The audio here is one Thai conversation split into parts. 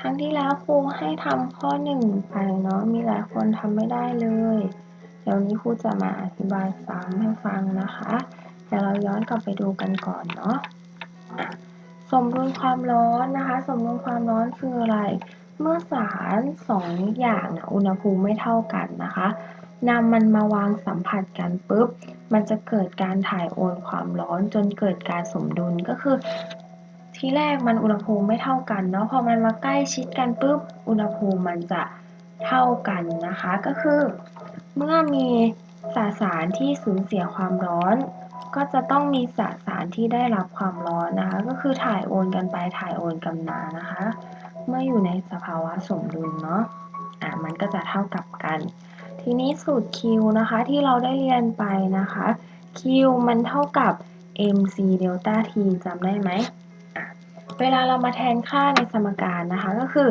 ครั้งที่แล้วครูให้ทำข้อหนึ่งไปเนาะมีหลายคนทำไม่ได้เลย เดี๋ยวนี้ครูจะมาอธิบายซ้ำให้ฟังนะคะเดี๋ยวเราย้อนกลับไปดูกันก่อนเนาะสมดุลความร้อนนะคะ สมดุลความร้อนคืออะไร เมื่อสารสองอย่างนะอุณหภูมิไม่เท่ากันนะคะนำมันมาวางสัมผัสกันปุ๊บ มันจะเกิดการถ่ายโอนความร้อนจนเกิดการสมดุลก็คือ ที่แรกมันอุณหภูมิไม่เท่ากันเนาะพอมันมาใกล้ชิดกันปุ๊บอุณหภูมิมันจะเท่ากันนะคะ ก็คือ เมื่อมีสสารที่สูญเสียความร้อน ก็จะต้องมีสสารที่ได้รับความร้อนนะคะ ก็คือถ่ายโอนกันไปถ่ายโอนกันมานะคะ เมื่ออยู่ในสภาวะสมดุลเนาะอะมันก็จะเท่ากับกัน ทีนี้สูตร Q นะคะที่เราได้เรียนไปนะคะ Q มันเท่ากับ mc เดลต้า t จำได้ไหม เวลาเรามาแทนค่าในสมการนะคะ ก็คือ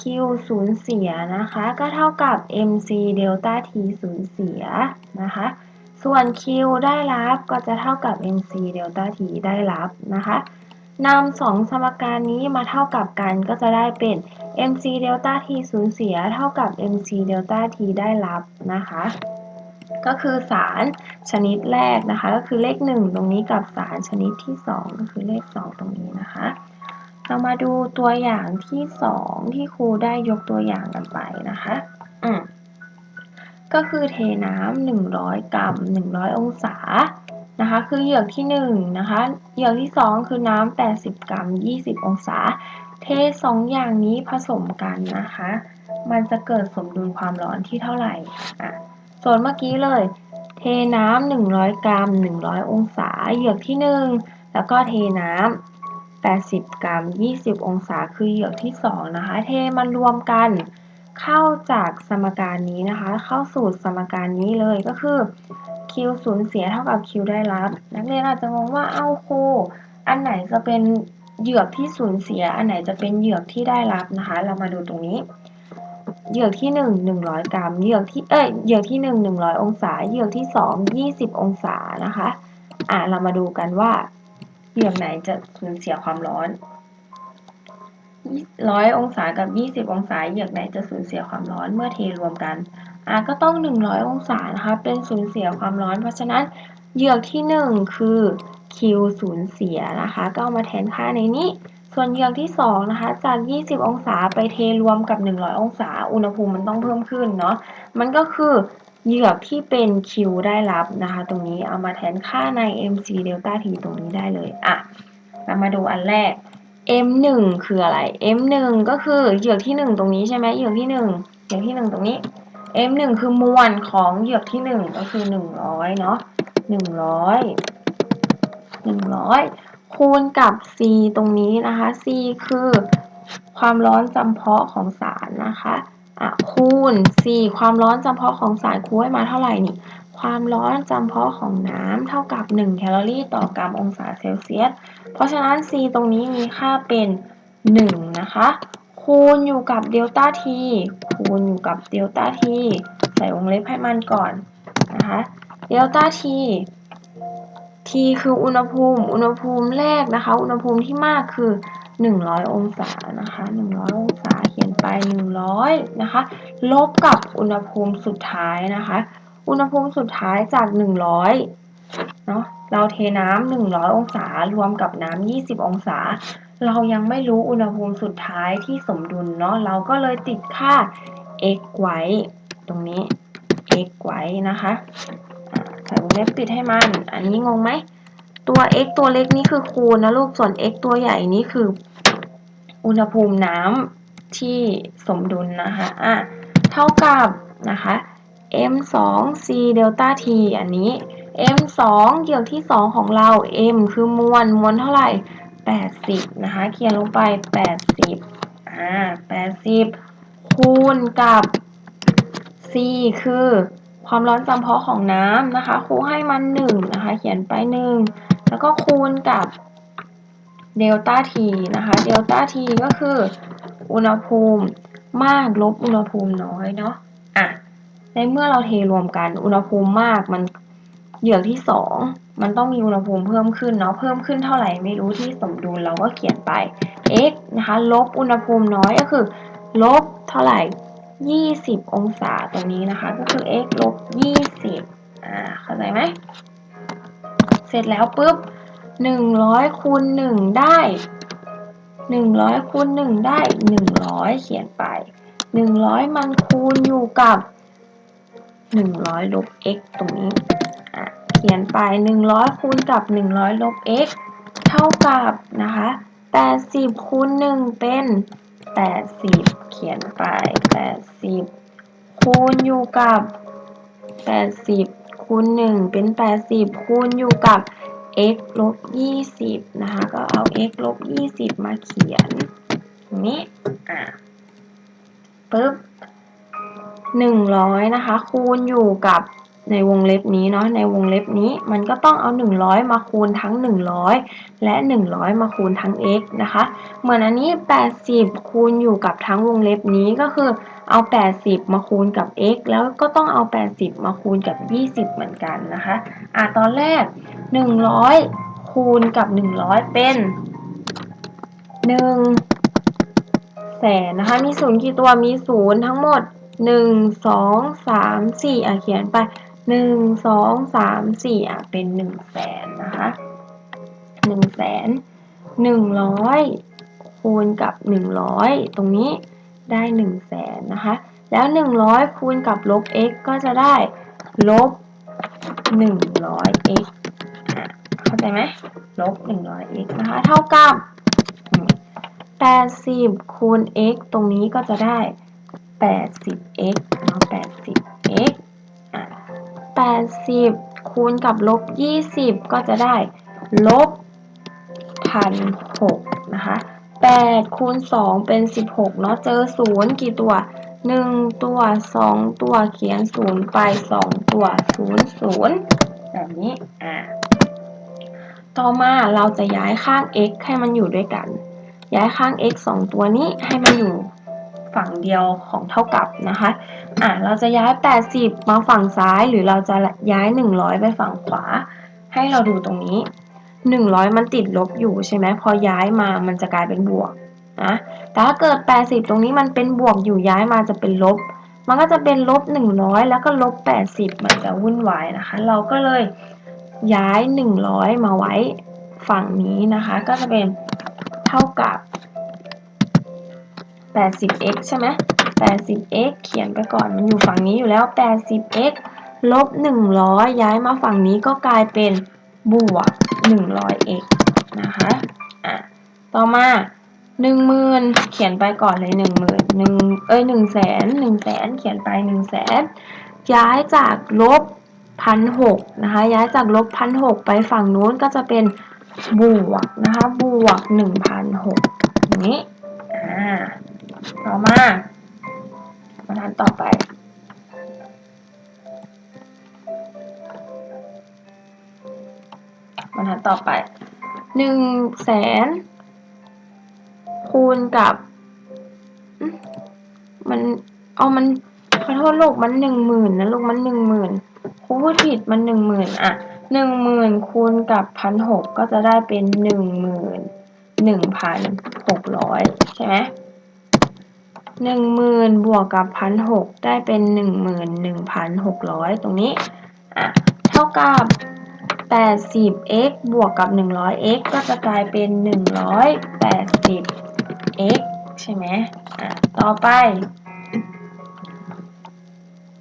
Q สูญเสียนะคะ ก็เท่ากับ mc เดลต้า t สูญเสียนะคะ ส่วน Q ได้รับก็จะเท่ากับ mc เดลต้า t ได้รับนะคะนำสองสมการนี้มาเท่ากับกันก็จะได้เป็น mc เดลต้า t สูญเสียเท่ากับ mc เดลต้า t ได้รับนะคะ ก็คือสารชนิดแรกนะคะ ก็คือเลข 1 ตรงนี้กับสารชนิดที่ 2 ก็คือเลข 2 ตรงนี้นะคะ เรามาดูตัวอย่างที่2ที่ครูได้ยกตัวอย่างกันไปนะคะ อืมก็คือเทน้ำ100กรัม100องศานะคะ คือเหยือกที่1นะคะ เหยือกที่2คือน้ำ80กรัม20องศา เทสองอย่างนี้ผสมกันนะคะ มันจะเกิดสมดุลความร้อนที่เท่าไหร่อะส่วนเมื่อกี้เลย เทน้ำ100กรัม100องศา เหยือกที่1แล้วก็เทน้ำ 80 กรัม 20 องศาคือเหยือกที่ 2 นะคะ เทมันรวมกัน เข้าจากสมการนี้นะคะ เข้าสู่สมการนี้เลยก็คือ Q สูญเสียเท่ากับ Q ได้รับ นักเรียนอาจจะงงว่าเอ้าครูอันไหนจะเป็นเหยือกที่สูญเสีย อันไหนจะเป็นเหยือกที่ได้รับนะคะ เรามาดูตรงนี้ เหยือกที่ 1 100 กรัม เหยือกที่ เอ้ย เหยือกที่ 1 100 องศา เหยือกที่ 2 20 องศานะคะ อะ เรามาดูกันว่า เหยือกไหนจะสูญเสียความร้อน100องศากับ20องศาเหยือกไหนจะสูญเสียความร้อนเมื่อเทรวมกันอะก็ต้อง100องศานะคะเป็นสูญเสียความร้อน เพราะฉะนั้นเหยือกที่1คือ Q สูญเสียนะคะ ก็เอามาแทนค่าในนี้ ส่วนเหยือกที่2นะคะจาก 20 องศาไปเทรวมกับ 100 องศา อุณหภูมิมันต้องเพิ่มขึ้นเนาะ มันก็คือ เหยือกที่เป็น Q ได้รับนะคะ ตรงนี้เอามาแทนค่าใน mc เดลต้า t ตรงนี้ได้เลยอะเรามาดูอันแรก m1 คืออะไร m1 ก็คือเหยือกที่ 1 ตรงนี้ใช่ไหมเหยือกที่ 1 เหยือกที่ 1 ตรงนี้ m1 คือมวลของเหยือกที่ 1 ก็คือ 100 เนาะ100 100 คูณกับ c ตรงนี้นะคะ c คือความร้อนจำเพาะของสารนะคะ คูณ c ความร้อนจำเพาะของสารคูให้มาเท่าไหร่นี่ ความร้อนจำเพาะของน้ำเท่ากับ 1 แคลอรี่ต่อกรัมองศาเซลเซียส เพราะฉะนั้น c ตรงนี้มีค่าเป็น 1 นะคะ คูณอยู่กับเดลต้า t คูณอยู่กับเดลต้า t ใส่วงเล็บให้มันก่อนนะคะเดลต้า t t คืออุณหภูมิ อุณหภูมิแรกนะคะ อุณหภูมิที่มากคือ 100 องศานะคะ 100 องศา ไป 100 นะคะ ลบกับอุณหภูมิสุดท้ายนะคะ อุณหภูมิสุดท้ายจาก 100 เนาะเราเทน้ำ100 องศารวมกับน้ำ20 องศา เรายังไม่รู้อุณหภูมิสุดท้ายที่สมดุลเนาะ เราก็เลยติดค่า x ไว้ ตรงนี้ x ไว้นะคะใส่วงเล็บปิดให้มัน อันนี้งงไหม ตัว x ตัวเล็กนี่คือคูณนะลูก ส่วน x ตัวใหญ่นี่คืออุณหภูมิน้ำ ที่สมดุลนะคะอะเท่ากับนะคะ m 2 c เดลต้า t อันนี้ m 2เหยือกที่ 2 ของเรา m คือมวลมวลเท่าไหร่ 80 นะคะ เขียนลงไป 80 อ่า 80 คูณกับ c คือความร้อนจำเพาะของน้ำนะคะ ครูให้มัน 1 นะคะ เขียนไป 1 แล้วก็คูณกับเดลต้า t นะคะ เดลต้า t ก็คือ อุณหภูมิมากลบอุณหภูมิน้อยเนาะอะในเมื่อเราเทรวมกัน อุณหภูมิมากมันเหยือกที่2มันต้องมีอุณหภูมิเพิ่มขึ้นเนาะเพิ่มขึ้นเท่าไหร่ไม่รู้ที่สมดุลเราก็เขียนไป x นะคะลบอุณหภูมิน้อยก็คือลบเท่าไหร่ 20 องศาตรงนี้นะคะ ก็คือ x ลบ 20อ่าเข้าใจไหมเสร็จแล้วปุ๊บ 100คูณ1ได้ 100คูณ1 ได้ 100 เขียนไป 100 มันคูณอยู่กับ 100 ลบ x ตรงนี้ เขียนไป 100 คูณกับ 100 ลบ x เท่ากับนะคะ80คูณ1เป็น 80 เขียนไป 80 คูณอยู่กับ 80คูณ1เป็น 80 คูณอยู่กับ x ลบ20 นะคะ ก็เอา x ลบ20 มาเขียนนี้ อะปึ๊บ100 นะคะ คูณอยู่กับในวงเล็บนี้เนาะ ในวงเล็บนี้มันก็ต้องเอา 100 มาคูณทั้ง 100 และ 100 มาคูณทั้ง x นะคะ เหมือนอันนี้ 80 คูณอยู่กับทั้งวงเล็บนี้ก็คือเอา 80 มาคูณกับ x แล้วก็ต้องเอา 80 มาคูณกับ 20 เหมือนกันนะคะ อะตอนแรก 100คูณกับ100เป็น1แสนนะคะ มีศูนย์กี่ตัวมีศูนย์ทั้งหมด1 2 3 4อะเขียนไป1 2 3 4อะเป็น1แสนนะคะ1แสน100คูณกับ100ตรงนี้ได้1แสนนะคะ แล้ว100คูณกับลบ x ก็จะได้ลบ 100x อ่ะเข้ไหมลบ 100x นะคะ เท่ากับ80คูณ x ตรงนี้ก็จะได้ 80x เนาะ 80x อะ80คูณกับลบ20ก็จะได้ลบ1,600นะคะ8คูณ2เป็น16เนาะเจอ0กี่ตัว1ตัว2ตัวเขียน0ไป2ตัว0 0แบบนี้อ่า ต่อมาเราจะย้ายข้าง x ให้มันอยู่ด้วยกัน ย้ายข้าง x 2 ตัวนี้ให้มันอยู่ฝั่งเดียวของเท่ากับนะคะ อะ เราจะย้าย 80 มาฝั่งซ้ายหรือเราจะย้าย 100 ไปฝั่งขวา ให้เราดูตรงนี้ 100 มันติดลบอยู่ใช่ไหม พอย้ายมามันจะกลายเป็นบวกนะ แต่ถ้าเกิด 80 ตรงนี้มันเป็นบวกอยู่ย้ายมาจะเป็นลบ มันก็จะเป็นลบ 100 แล้วก็ลบ 80 มันจะวุ่นวายนะคะ เราก็เลย ย้าย 100 มาไว้ฝั่งนี้นะคะ ก็จะเป็นเท่ากับ 80x ใช่ไหม 80x เขียนไปก่อนมันอยู่ฝั่งนี้อยู่แล้ว 80x ลบ 100 ย้ายมาฝั่งนี้ก็กลายเป็นบวก 100x นะคะอะต่อมา10,000เขียนไปก่อนเลย10,000 1เอ้ย1แสน1แสนเขียนไป1แสนย้ายจากลบ พันหกนะคะ ย้ายจากลบพันหกไปฝั่งนู้นก็จะเป็นบวกนะคะ บวก1,006อย่างนี้ อ่าต่อมาบรรทัดต่อไป บรรทัดต่อไปหนึ่งแสนคูณกับ มัน เอามันขอโทษลูกมันหนึ่งหมื่นนะลูกมันหนึ่งหมื่น ครูพูดผิดมันหนึ่งหมื่นอะหนึ่งหมื่นคูณกับพันหกก็จะได้เป็นหนึ่งหมื่นหนึ่งพันหกร้อยใช่ไหมหนึ่งหมื่นบวกกับพันหกได้เป็นหนึ่งหมื่นหนึ่งพันหกร้อยตรงนี้อะเท่ากับแปดสิบ x บวกกับหนึ่งร้อย x ก็จะกลายเป็นหนึ่งร้อยแปดสิบ x ใช่ไหมอะต่อไป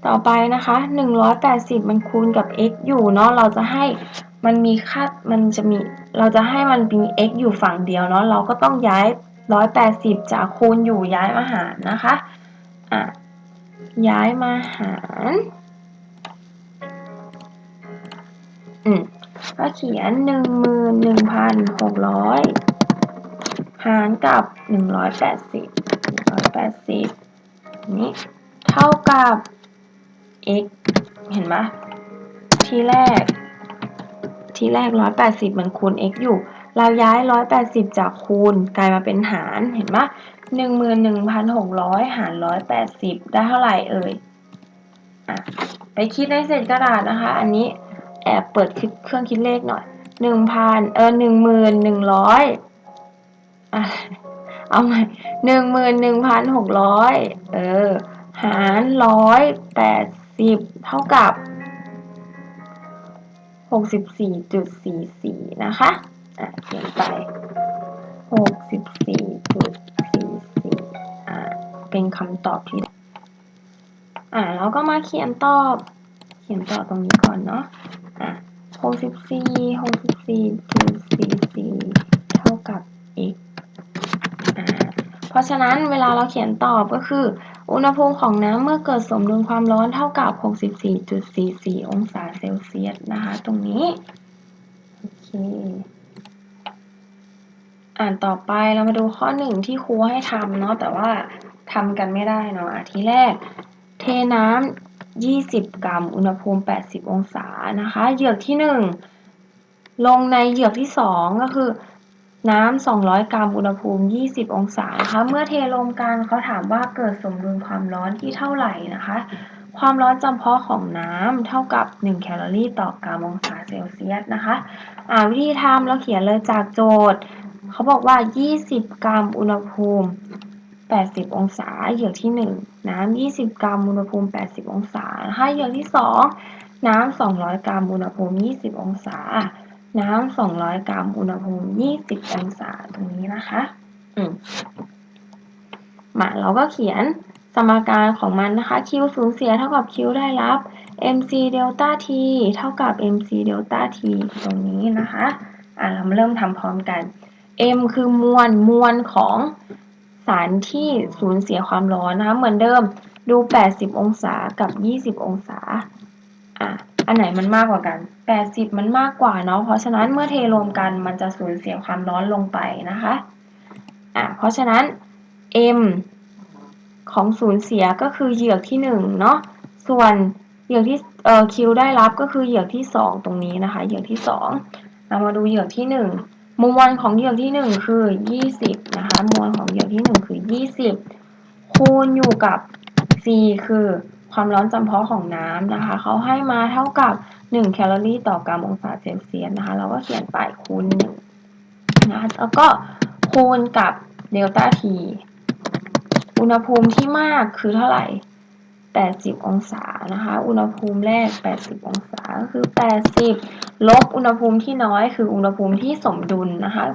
ต่อไปนะคะหนึ่งร้อยแปดสิบมันคูณกับ x อยู่เนาะ เราจะให้มันมีค่า มันจะมี เราจะให้มันมี x อยู่ฝั่งเดียวเนาะ เราก็ต้องย้ายร้อยแปดสิบจากคูณอยู่ย้ายมาหารนะคะ อะ ย้ายมาหาร อืม ก็เขียนหนึ่งหมื่นหนึ่งพันหกร้อยหารกับหนึ่งร้อยแปดสิบหนึ่งร้อยแปดสิบนี้เท่ากับ x เห็นไหมทีแรก ทีแรกร้อยแปดสิบมันคูณ x อยู่ เราย้ายร้อยแปดสิบจากคูณกลายมาเป็นหาร เห็นไหมหนึ่งหมื่นหนึ่งพันหกร้อยหารร้อยแปดสิบได้เท่าไหร่เอ่ยอะไปคิดในเศษกระดาษนะคะ อันนี้แอบเปิดคิดเครื่องคิดเลขหน่อยหนึ่งพันเออหนึ่งหมื่นหนึ่งร้อยอะเอาใหม่หนึ่งหมื่นหนึ่งพันหกร้อยเออ หารร้อยแปด สิบเท่ากับหกสิบสี่จุดสี่สี่นะคะ อะเขียนไปหกสิบสี่จุดสี่สี่อ่าเป็นคำตอบที่ อ่าแล้วก็มาเขียนตอบ เขียนต่อตรงนี้ก่อนเนาะ อะหกสิบสี่หกสิบสี่จุดสี่สี่เท่ากับ x อ่าเพราะฉะนั้นเวลาเราเขียนตอบก็คือ อุณหภูมิของน้ำเมื่อเกิดสมดุลความร้อนเท่ากับ 64.44 องศาเซลเซียสนะคะ ตรงนี้ โอเค อ่านต่อไปเรามาดูข้อหนึ่งที่ครูให้ทำเนาะแต่ว่าทำกันไม่ได้เนาะอะทีแรก เทน้ำ 20 กรัม อุณหภูมิ 80 องศานะคะ เหยือกที่ 1 ลงในเหยือกที่ 2 ก็คือ น้ำ200กรัม อุณหภูมิ20องศานะคะ เมื่อเทรวมกันเขาถามว่าเกิดสมดุลความร้อนที่เท่าไหร่นะคะ ความร้อนจำเพาะของน้ำเท่ากับ1แคลอรี่ต่อกรัมองศาเซลเซียสนะคะอ่าวิธีทำเราเขียนเลยจากโจทย์ เขาบอกว่า 20 กรัม อุณหภูมิ 80 องศา เหยือกที่ 1 น้ำ 20 กรัม อุณหภูมิ 80 องศานะคะเหยือกที่ 2 น้ำ 200 กรัม อุณหภูมิ 20 องศา น้ำ200กรัม อุณหภูมิ20องศาตรงนี้นะคะ อืมมาเราก็เขียนสมการของมันนะคะ Q สูญเสียเท่ากับ Q ได้รับ mc เดลต้า t เท่ากับ mc เดลต้า t ตรงนี้นะคะ อ่าเรามาเริ่มทำพร้อมกัน m คือมวลมวลของสารที่สูญเสียความร้อนนะคะ เหมือนเดิมดู 80 องศากับ 20 องศา อะ อันไหนมันมากกว่ากัน 80 มันมากกว่าเนาะ เพราะฉะนั้นเมื่อเทรวมกันมันจะสูญเสียความร้อนลงไปนะคะ อะ เพราะฉะนั้น m ของสูญเสียก็คือเหยือกที่1เนาะ ส่วนเหยือกที่เอ่อ Q ได้รับก็คือเหยือกที่ 2 ตรงนี้นะคะ เหยือกที่2เรามาดูเหยือกที่ 1 มวลของเหยือกที่ 1 คือ 20 นะคะ มวลของเหยือกที่ 1 คือ 20 คูณอยู่กับ C คือ ความร้อนจำเพาะของน้ำนะคะ เขาให้มาเท่ากับ 1 แคลอรี่ต่อกรัมองศาเซลเซียสนะคะ เราก็เขียนไปคูณ1นะคะแล้วก็คูณกับเดลต้า T อุณหภูมิที่มากคือเท่าไหร่ 80 องศานะคะ อุณหภูมิแรก 80 องศาก็คือ 80 ลบอุณหภูมิที่น้อย คืออุณหภูมิที่สมดุลนะคะ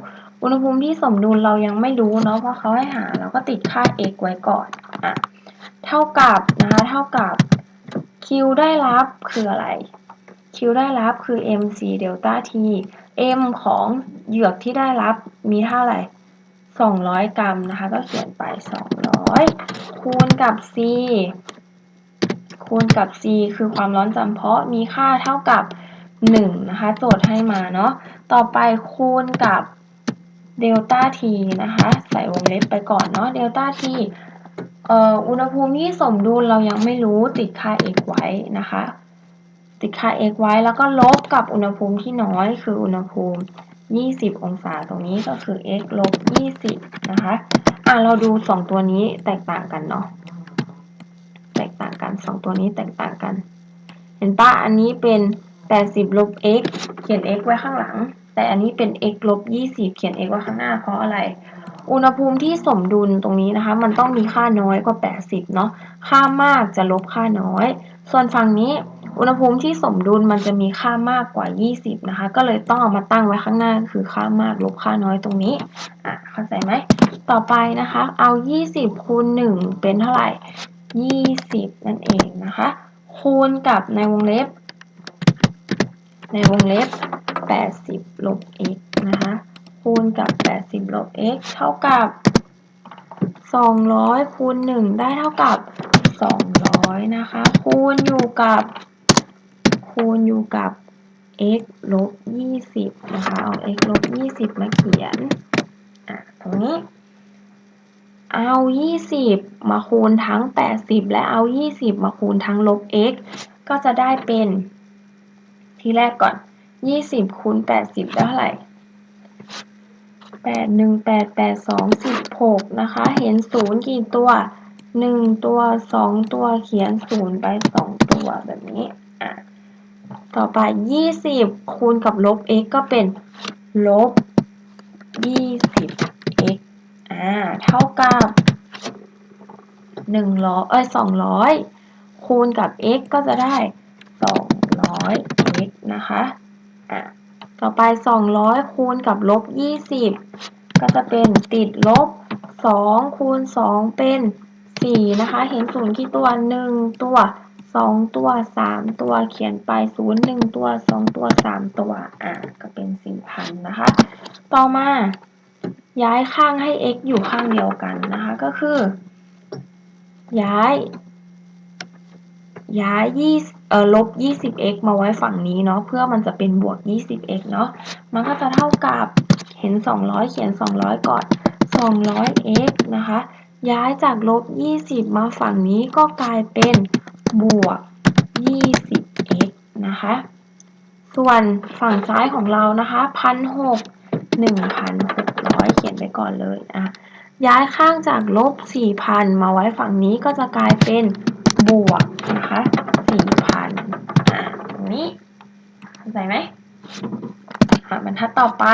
อุณหภูมิที่สมดุลเรายังไม่รู้เนาะ เพราะเขาให้หาเราก็ติดค่า x ไว้ก่อนอะ เท่ากับนะคะเท่ากับ q ได้รับคืออะไร q ได้รับคือ mc เดลต้า t m ของเหยือกที่ได้รับมีเท่าไหร่ 200 กรัมนะคะ ก็เขียนไป 200 คูณกับ c คูณกับ c คือความร้อนจำเพาะมีค่าเท่ากับ 1 นะคะ โจทย์ให้มาเนาะต่อไปคูณกับเดลต้า t นะคะ ใส่วงเล็บไปก่อนเนาะเดลต้า t อุณหภูมิที่สมดุลเรายังไม่รู้ติดค่า x ไว้นะคะ ติดค่า x ไว้แล้วก็ลบกับอุณหภูมิที่น้อยคืออุณหภูมิ 20 องศาตรงนี้ก็คือ x ลบ 20 นะคะ อะเราดู 2 ตัวนี้แตกต่างกันเนาะ แตกต่างกัน 2 ตัวนี้แตกต่างกัน เห็นปะอันนี้เป็น 80 ลบ x เขียน x ไว้ข้างหลัง แต่อันนี้เป็น x ลบ 20 เขียน x ไว้ข้างหน้าเพราะอะไร อุณหภูมิที่สมดุลตรงนี้นะคะ มันต้องมีค่าน้อยกว่า 80 เนาะค่ามากจะลบค่าน้อย ส่วนฝั่งนี้อุณหภูมิที่สมดุลมันจะมีค่ามากกว่า 20 นะคะ ก็เลยต้องเอามาตั้งไว้ข้างหน้าคือค่ามากลบค่าน้อยตรงนี้อะเข้าใจไหมต่อไปนะคะ เอา 20 คูณ 1 เป็นเท่าไหร่ 20 นั่นเองนะคะ คูณกับในวงเล็บ ในวงเล็บ 80 ลบ x นะคะ คูณกับ 80 ลบ x เท่ากับ 200 คูณ 1 ได้เท่ากับ 200 นะคะ คูณอยู่กับ คูณอยู่กับ x ลบ 20 นะคะ เอา x ลบ 20 มาเขียน อะ ตรงนี้ เอา 20 มาคูณทั้ง 80 และเอา 20 มาคูณทั้งลบ x ก็จะได้เป็น ที่แรกก่อน 20 คูณ 80 ได้เท่าไหร่ 8 1 8 8 2 16นะคะ เห็นศูนย์กี่ตัว1ตัว2ตัวเขียนศูนย์ไป2ตัวแบบนี้อะต่อไป20คูณกับลบ x ก็เป็นลบ 20x อ่าเท่ากับหนึ่งร้อยเอ้ยสองร้อยคูณกับ x ก็จะได้สองร้อย x นะคะอะ ต่อไปสองร้อยคูณกับลบยี่สิบก็จะเป็นติดลบสองคูณสองเป็นสี่นะคะ เห็นศูนย์กี่ตัวหนึ่งตัวสองตัวสามตัว เขียนไปศูนย์หนึ่งตัวสองตัวสามตัว อะ ก็เป็นสี่พันนะคะ ต่อมา ย้ายข้างให้ x อยู่ข้างเดียวกันนะคะ ก็คือ ย้าย ย้ายยี่เอ่อลบ 20x มาไว้ฝั่งนี้เนาะเพื่อมันจะเป็นบวก 20x เนาะมันก็จะเท่ากับเห็น 200 เขียน 200 ก่อน 200x นะคะ ย้ายจากลบ 20 มาฝั่งนี้ก็กลายเป็นบวก 20x นะคะ ส่วนฝั่งซ้ายของเรานะคะ1,600 1,600เขียนไปก่อนเลยอะย้ายข้างจากลบ4,000มาไว้ฝั่งนี้ก็จะกลายเป็น บวกนะคะ4,000อะนี้เข้าใจไหมอะบรรทัดต่อไป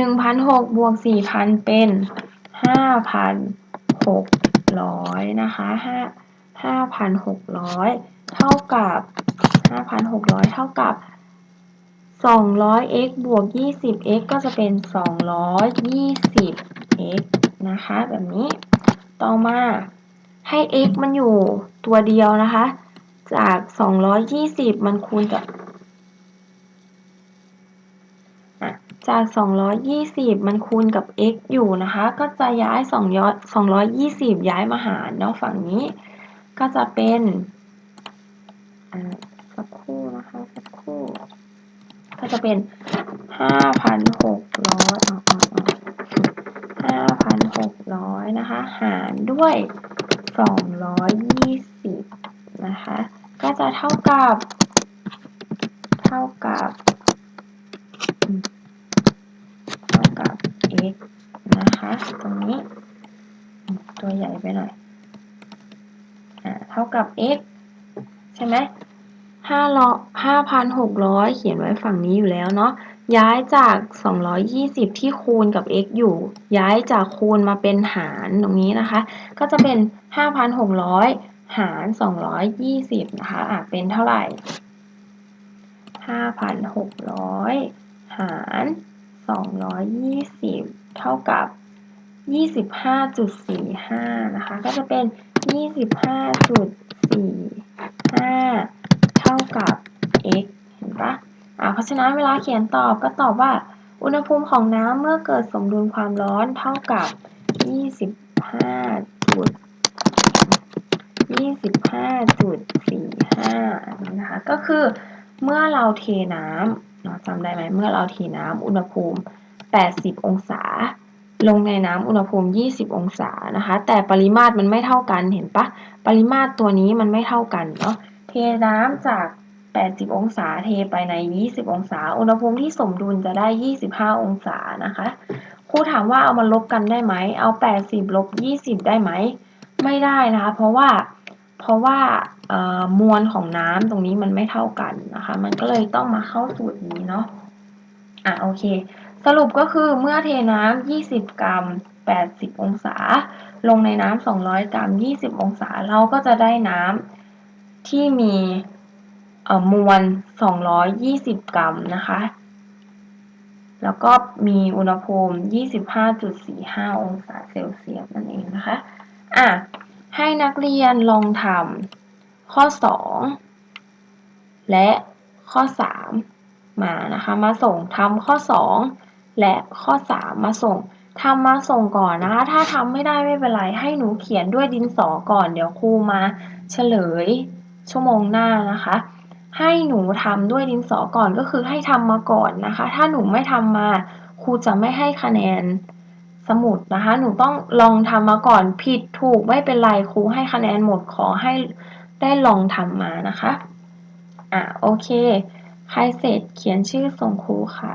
1,600บวก4,000เป็น5,600นะคะ5 5,600เท่ากับ5,600เท่ากับ 200x บวก 20x ก็จะเป็น 220x นะคะ แบบนี้ต่อมา ให้ x มันอยู่ตัวเดียวนะคะ จาก 220 มันคูณกับจาก 220 มันคูณกับ x อยู่นะคะ ก็จะย้าย 220 ย้ายมาหารเนาะฝั่งนี้ ก็จะเป็นสักคู่นะคะสักคู่ ก็จะเป็น 5,600ห้าพันหกร้อยนะคะ หารด้วย สองร้อยยี่สิบนะคะ ก็จะเท่ากับ เท่ากับ เท่ากับ x นะคะ ตรงนี้ ตัวใหญ่ไปหน่อย อ่า เท่ากับ x ใช่ไหมห้าร้อยห้าพันหกร้อยเขียนไว้ฝั่งนี้อยู่แล้วเนาะ ย้ายจาก 220 ที่คูณกับ x อยู่ ย้ายจากคูณมาเป็นหารตรงนี้นะคะ ก็จะเป็น 5,600 หาร 220 นะคะอะเป็นเท่าไหร่ 5,600 หาร 220 เท่ากับ 25.45 นะคะ ก็จะเป็น 25.45 เท่ากับ x เห็นปะอ่าเพ ราะฉะนั้นเวลาเขียนตอบก็ตอบว่า อุณหภูมิของน้ำเมื่อเกิดสมดุลความร้อนเท่ากับ 25จุด25.45นะคะ ก็คือเมื่อเราเทน้ำเนาะจำได้ไหมเมื่อเราเทน้ำอุณหภูมิ 80 องศา ลงในน้ำอุณหภูมิ 20 องศานะคะ แต่ปริมาตรมันไม่เท่ากันเห็นปะปริมาตรตัวนี้มันไม่เท่ากันเนาะเทน้ำจาก 80 องศาเทไปใน 20 องศา อุณหภูมิที่สมดุลจะได้ 25 องศานะคะครูถามว่าเอามาลบกันได้ไหม เอา 80 ลบ 20 ได้ไหม ไม่ได้นะคะ เพราะว่า เพราะว่ามวลของน้ำตรงนี้มันไม่เท่ากันนะคะ มันก็เลยต้องมาเข้าสูตรนี้เนาะ อะโอเค สรุปก็คือเมื่อเทน้ำ20 กรัม 80 องศา ลงในน้ำ200 กรัม 20 องศา เราก็จะได้น้ำที่มี มวล 220 กรัมนะคะ แล้วก็มีอุณหภูมิ 25.45 องศาเซลเซียสนั่นเองนะคะ อะ ให้นักเรียนลองทำข้อ 2 และข้อ 3 มานะคะ มาส่งทำข้อ 2 และข้อ 3 มาส่งทำมาส่งก่อนนะคะ ถ้าทำไม่ได้ไม่เป็นไร ให้หนูเขียนด้วยดินสอก่อน เดี๋ยวครูมาเฉลยชั่วโมงหน้านะคะ ให้หนูทำด้วยดินสอก่อนก็คือให้ทำมาก่อนนะคะ ถ้าหนูไม่ทำมาครูจะไม่ให้คะแนนสมุดนะคะ หนูต้องลองทำมาก่อนผิดถูกไม่เป็นไรครูให้คะแนนหมดขอให้ได้ลองทำมานะคะ อะโอเค ใครเสร็จเขียนชื่อส่งครูค่ะ